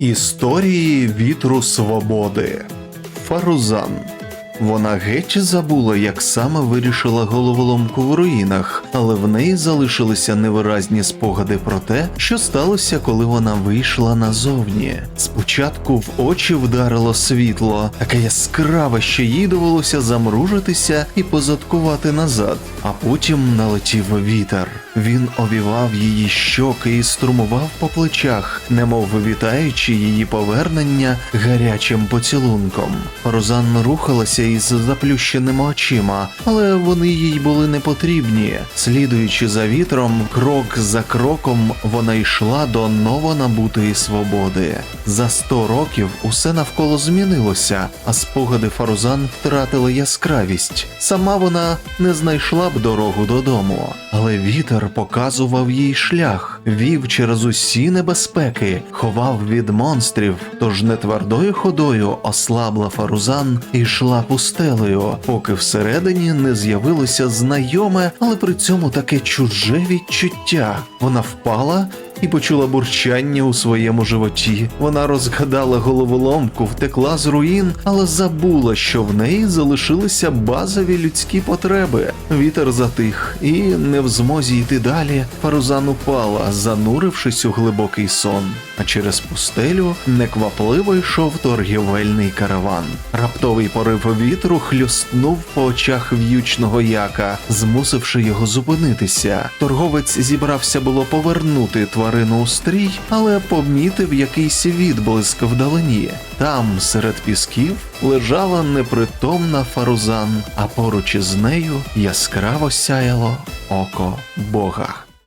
Історії вітру свободи. Фарузан. Вона геть забула, як саме вирішила головоломку в руїнах, але в неї залишилися невиразні спогади про те, що сталося, коли вона вийшла назовні. Спочатку в очі вдарило світло, таке яскраве, що їй довелося замружитися і позадкувати назад, а потім налетів вітер. Він овівав її щоки і струмував по плечах, немов вітаючи її повернення гарячим поцілунком. Розан рухалася із заплющеними очима, але вони їй були не потрібні. Слідуючи за вітром, крок за кроком вона йшла до новонабутої свободи. За сто років усе навколо змінилося, а спогади Фарузан втратили яскравість. Сама вона не знайшла б дорогу додому, але вітер показував їй шлях, вів через усі небезпеки, ховав від монстрів, тож не твердою ходою ослабла Фарузан і йшла пустелею, поки всередині не з'явилося знайоме, але при цьому таке чуже відчуття. Вона впала і почула бурчання у своєму животі. Вона розгадала головоломку, втекла з руїн, але забула, що в неї залишилися базові людські потреби. Вітер затих, і не в змозі йти далі. Фарузан упала, занурившись у глибокий сон. А через пустелю неквапливо йшов торгівельний караван. Раптовий порив вітру хлюстнув по очах в'ючного яка, змусивши його зупинитися. Торговець зібрався було повернути тварину у стрій, але помітив якийсь відблиск вдалині. Там, серед пісків, лежала непритомна фарузан, а поруч із нею яскраво сяяло око Бога.